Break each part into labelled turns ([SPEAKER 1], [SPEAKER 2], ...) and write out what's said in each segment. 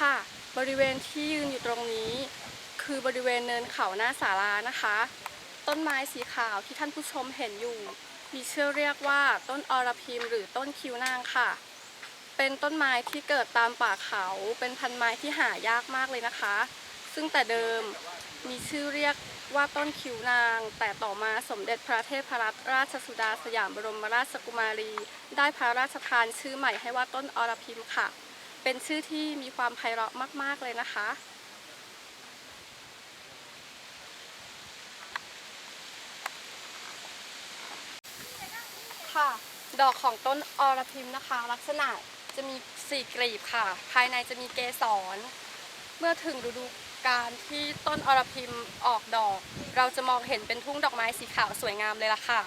[SPEAKER 1] ค่ะ บริเวณที่ยืนอยู่ตรงนี้ คือบริเวณเนินเขาหน้าศาลานะคะ ต้นไม้สีขาวที่ท่านผู้ชมเห็นอยู่ มีชื่อเรียกว่าต้นอรพิมหรือต้นคิวนางค่ะ เป็นต้นไม้ที่เกิดตามป่าเขา เป็นพันไม้ที่หายากมากเลยนะคะ ซึ่งแต่เดิมมีชื่อเรียกว่าต้นคิวนาง แต่ต่อมาสมเด็จพระเทพรัตนราชสุดาสยามบรมราชกุมารี ได้พระราชทานชื่อใหม่ให้ว่าต้นอรพิมค่ะ เป็นชื่อที่มีความไพเราะมาก ๆ เลยนะคะ ค่ะ ดอกของต้นอรพิมนะคะ ลักษณะจะมีสี่กลีบค่ะ ภายในจะมีเกสร เมื่อถึงฤดูการที่ต้นอรพิมออกดอก เราจะมองเห็นเป็นทุ่งดอกไม้สีขาวสวยงามเลยล่ะค่ะ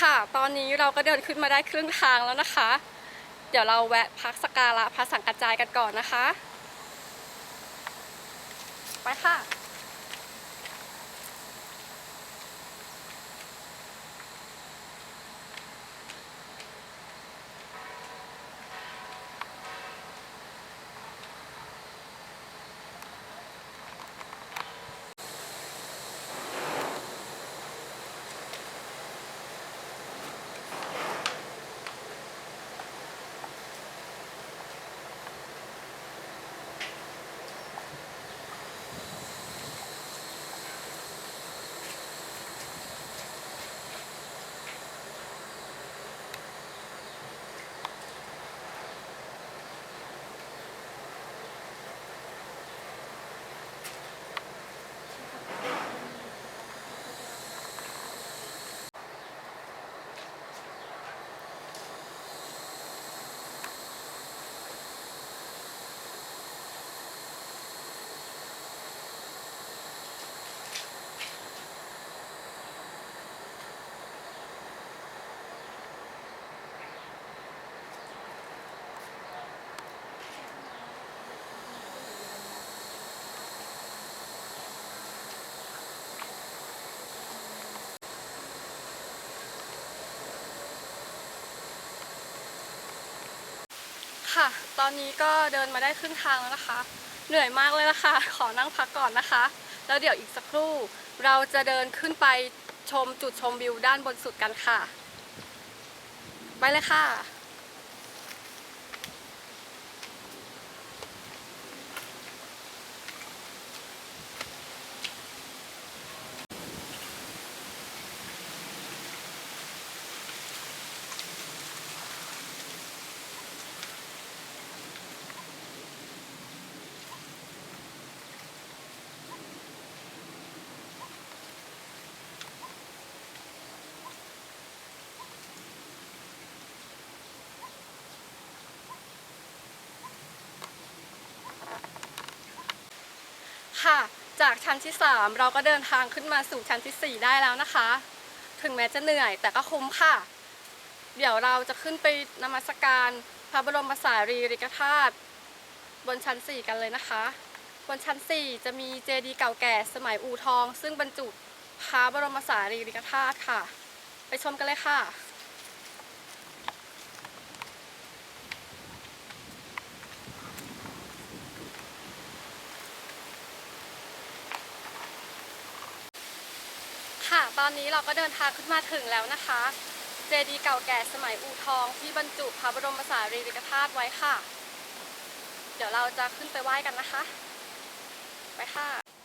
[SPEAKER 1] ค่ะ ตอนนี้ เดินขึ้นมาได้ครึ่งทางแล้วนะคะ เดี๋ยวเราแวะพักสกการะพระสังกัจจายกันก่อนนะคะ ไปค่ะ ค่ะ ตอนนี้ก็เดินมาได้ครึ่งทางแล้วนะคะ เหนื่อยมากเลยละค่ะ ขอนั่งพักก่อนนะคะ แล้วเดี๋ยวอีกสักครู่ เราจะเดินขึ้นไปชมจุดชมวิวด้านบนสุดกันค่ะ ไปเลยค่ะ ค่ะ จากชั้นที่ 3 เราก็เดินทางขึ้นมาสู่ชั้นที่ 4 ได้แล้วนะคะ ถึงแม้จะเหนื่อยแต่ก็คุ้มค่ะ เดี๋ยวเราจะขึ้นไปนมัสการพระบรมสารีริกธาตุบนชั้น 4 กันเลยนะคะ บนชั้น 4 จะมีเจดีย์เก่าแก่สมัยอู่ทอง ซึ่งบรรจุพระบรมสารีริกธาตุค่ะ ไปชมกันเลยค่ะ ค่ะ ต อนนี้เราก็เดินทางขึ้นมาถึงแล้วนะคะ เจดีย์เก่าแก่สมัยอู่ทองที่บรรจุพระบรมสารีริกธาตุไว้ค่ะ เดี๋ยวเราจะขึ้นไปไหว้กันนะคะ ไปค่ะ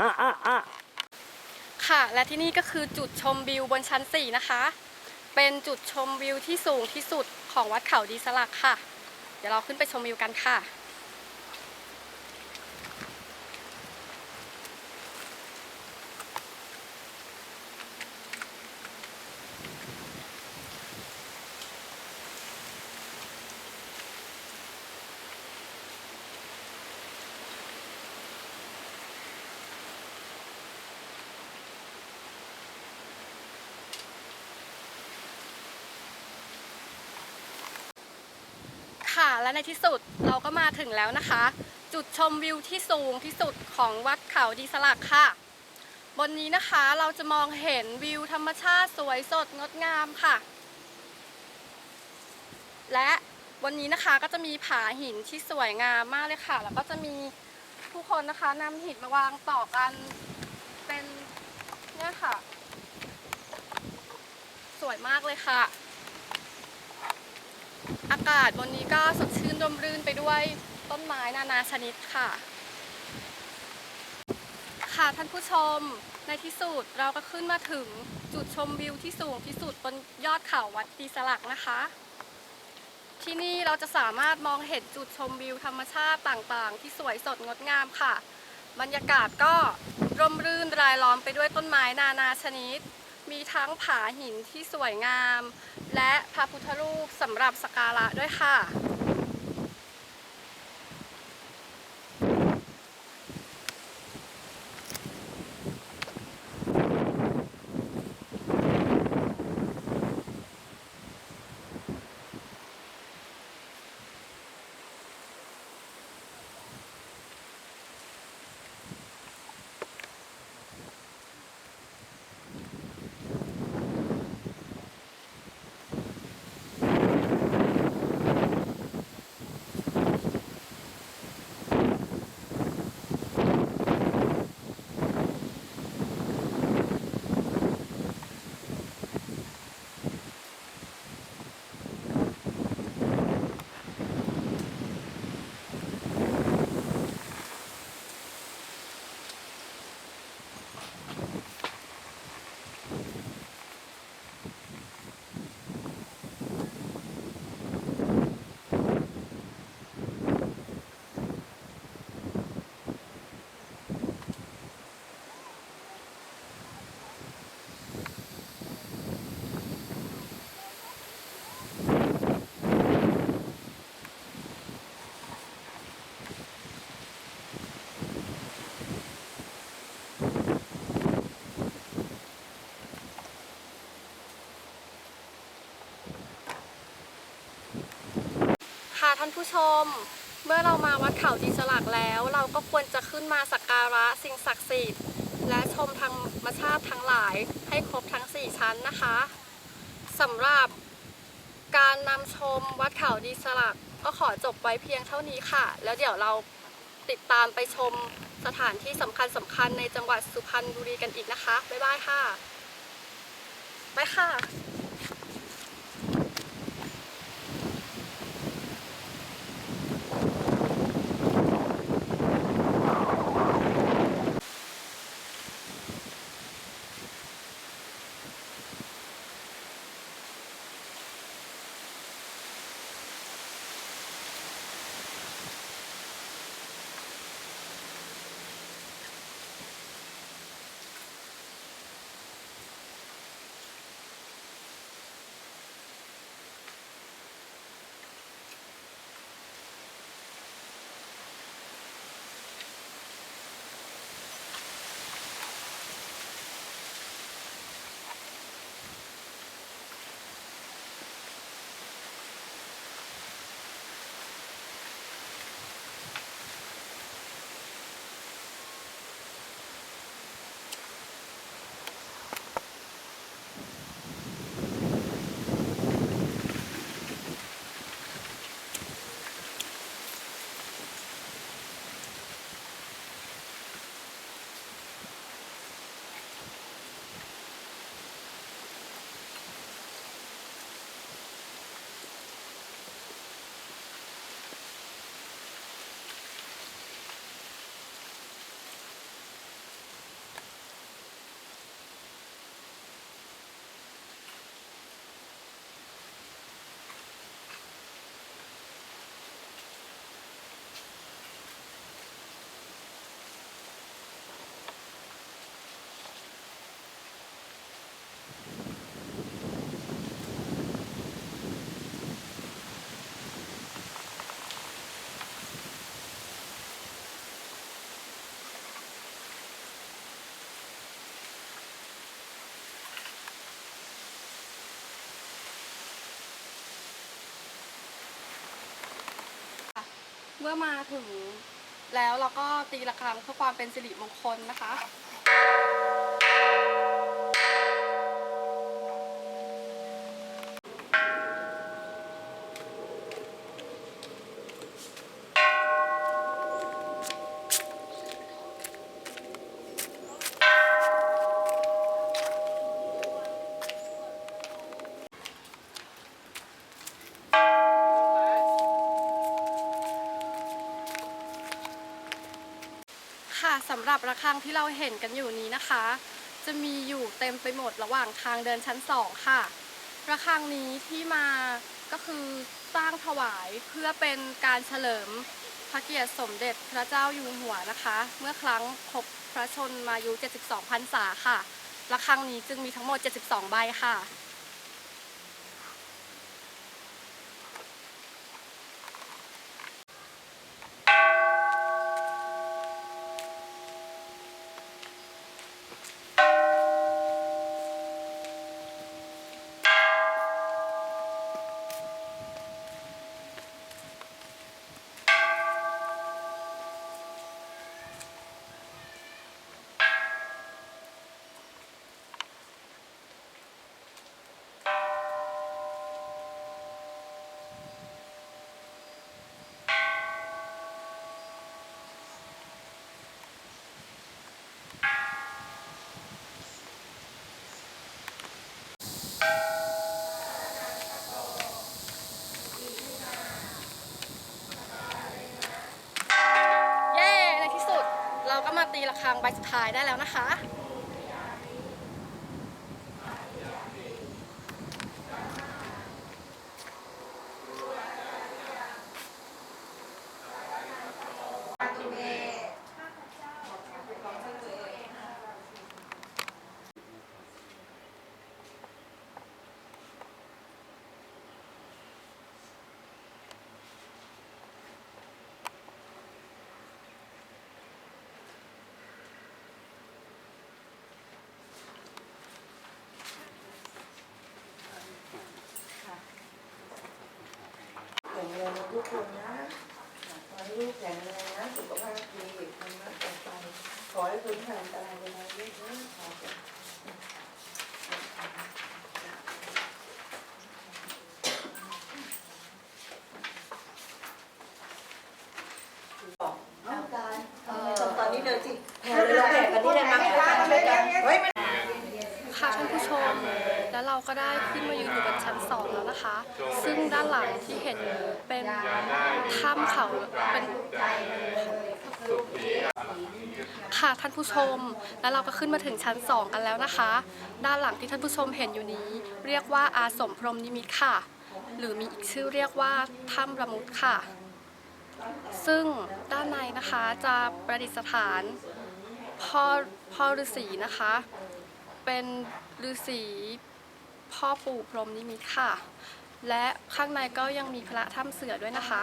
[SPEAKER 2] อะอะอะ
[SPEAKER 1] ค่ะ และที่นี่ก็คือจุดชมวิวบนชั้น 4 นะคะ เป็นจุดชมวิวที่สูงที่สุดของวัดเขาดีสลักค่ะ เดี๋ยวเราขึ้นไปชมวิวกันค่ะ ค่ะ และในที่สุดเราก็มาถึงแล้วนะคะ จุดชมวิวที่สูงที่สุดของวัดเขาดีสลักค่ะ บนนี้นะคะเราจะมองเห็นวิวธรรมชาติสวยสดงดงามค่ะ และบนนี้นะคะก็จะมีผาหินที่สวยงามมากเลยค่ะ แล้วก็จะมีผู้คนนะคะนำหินมาวางต่อกันเป็นเนี่ยค่ะ สวยมากเลยค่ะ อากาศบนนี้ก็สดชื่นร่มรื่นไปด้วยต้นไม้นานาชนิดค่ะ ค่ะท่านผู้ชมในที่สุดเราก็ขึ้นมาถึงจุดชมวิวที่สูงที่สุดบนยอดเขาวัดดีสลักนะคะ ที่นี่เราจะสามารถมองเห็นจุดชมวิวธรรมชาติต่างๆ ที่สวยสดงดงามค่ะ บรรยากาศก็ร่มรื่นรายล้อมไปด้วยต้นไม้นานาชนิด มีทั้งผาหินที่สวยงาม และพระพุทธรูปสำหรับสักการะด้วยค่ะ ท่านผู้ชม เมื่อเรามาวัดเขาดีสลักแล้ว เราก็ควรจะขึ้นมาสักการะสิ่งศักดิ์สิทธิ์และชมธรรมชาติทั้งหลายให้ครบทั้ง 4 ชั้นนะคะสำหรับการนำชมวัดเขาดีสลักก็ขอจบไว้เพียงเท่านี้ค่ะ แล้วเดี๋ยวเราติดตามไปชมสถานที่สำคัญสำคัญในจังหวัดสุพรรณบุรีกันอีกนะคะ บ๊ายบายค่ะ ไปค่ะ เมื่อมาถึงแล้วเราก็ตีระฆังเพื่อความเป็นสิริมงคลนะคะ หรับระฆังที่เราเห็นกันอยู่นี้นะคะ จะมีอยู่เต็มไปหมดระหว่างทางเดินชั้นสองค่ะ ระฆังนี้ที่มาก็คือสร้างถวายเพื่อเป็นการเฉลิมพระเกียรติสมเด็จพระเจ้าอยู่หัวนะคะ เมื่อครั้งครบพระชนมายุ 72พรรษาค่ะ ระฆังนี้จึงมีทั้งหมด 72 ใบค่ะาตีระฆังใบสุดท้ายได้แล้วนะคะ
[SPEAKER 2] ทุกคนนะขอให้ลูกแข็งแรงนะสุขภาพดีทำมาต่อไปขอให้คุณผ่านตายไปใดๆด้วยนะขอบคุณองการตอนนี้เดินสิเราแข่งกันที่ได้มาช่วยกันช่วยกันเฮ้ย
[SPEAKER 1] ค่ะท่านผู้ชม แล้วเรา ก็ได้ขึ้นมายืนอยู่บนชั้นสองแล้วนะคะ ซึ่งด้านหลังที่เห็นเป็นถ้ำเขาเป็นค่ะท่านผู้ชม แล้วเราก็ขึ้นมาถึงชั้นสองกันแล้วนะคะ ด้านหลังที่ท่านผู้ชมเห็นอยู่นี้ เรียกว่าอาสมพรหมนิมิตค่ะ หรือมีอีกชื่อเรียกว่าถ้ำระมุดค่ะ ซึ่งด้านในนะคะจะประดิษฐานพ่อพ่อฤาษีนะคะ เป็นฤาษี พ่อปู่พรหมนิมิตค่ะ และข้างในก็ยังมีพระถ้ำเสือด้วยนะคะ